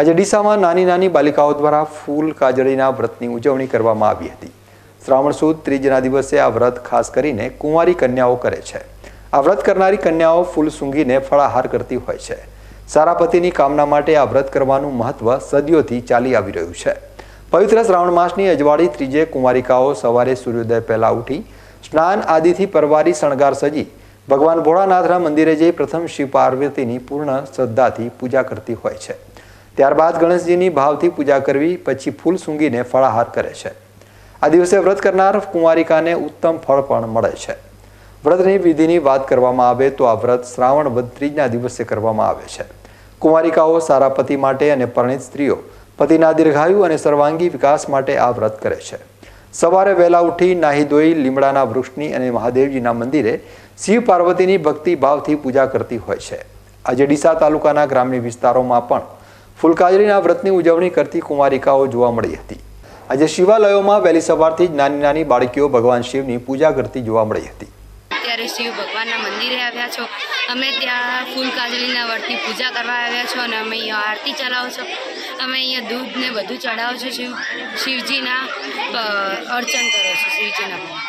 આજે ડીસામાં નાની નાની બાલિકાઓ દ્વારા ફૂલ કાજળીના વ્રતની ઉજવણી કરવામાં આવી હતી. શ્રાવણ સુદ ત્રીજના દિવસે આ વ્રત ખાસ કરીને કુંવારી કન્યાઓ કરે છે. આ વ્રત કરનારી કન્યાઓ ફૂલ સૂંઘીને ફળાહાર કરતી હોય છે. સારા પતિની કામના માટે આ વ્રત કરવાનું મહત્વ સદીઓથી ચાલી આવી રહ્યું છે. પવિત્ર શ્રાવણ માસની અજવાળી ત્રીજે કુંવારિકાઓ સવારે સૂર્યોદય પહેલાં ઉઠી, સ્નાન આદિથી પરવારી શણગાર સજી, ભગવાન ભોળાનાથના મંદિરે જઈ પ્રથમ શિવ પાર્વતીની પૂર્ણ શ્રદ્ધાથી પૂજા કરતી હોય છે. ત્યારબાદ ગણેશજીની ભાવથી પૂજા કરવી, પછી ફૂલ સૂંઘીને ફળાહાર કરે છે. આ દિવસે વ્રત કરનાર કુંવારિકાને ઉત્તમ ફળ પણ મળે છે. વ્રતની વિધિની વાત કરવામાં આવે તો આ વ્રત શ્રાવણ વદ ત્રીજના દિવસે કરવામાં આવે છે. કુંવારિકાઓ સારા પતિ માટે અને પરણિત સ્ત્રીઓ, પતિના દીર્ઘાયુ અને સર્વાંગી વિકાસ માટે આ વ્રત કરે છે. સવારે વહેલા ઉઠી નાહી ધોઈ લીમડાના વૃક્ષની અને મહાદેવજીના મંદિરે શિવ પાર્વતીની ભક્તિ ભાવથી પૂજા કરતી હોય છે. આજે ડીસા તાલુકાના ગ્રામ્ય વિસ્તારોમાં પણ ફૂલકાજરીના વ્રતની ઉજવણી કરતી કુમારિકાઓ જોવા મળી હતી. આજે શિવાલયોમાં વહેલી સવારથી જ નાની નાની બાળકીઓ ભગવાન શિવની પૂજા કરતી જોવા મળી હતી. અત્યારે શિવ ભગવાનના મંદિરે આવ્યા છો. અમે ત્યાં ફૂલ કાજળીના વર્તની પૂજા કરવા આવ્યા છો અને અમે અહીંયા આરતી ચલાવો છો. અમે અહીંયા દૂધ ને બધું ચડાવો છો શિવ, શિવજીના અર્ચન કરો છો શિવજીના.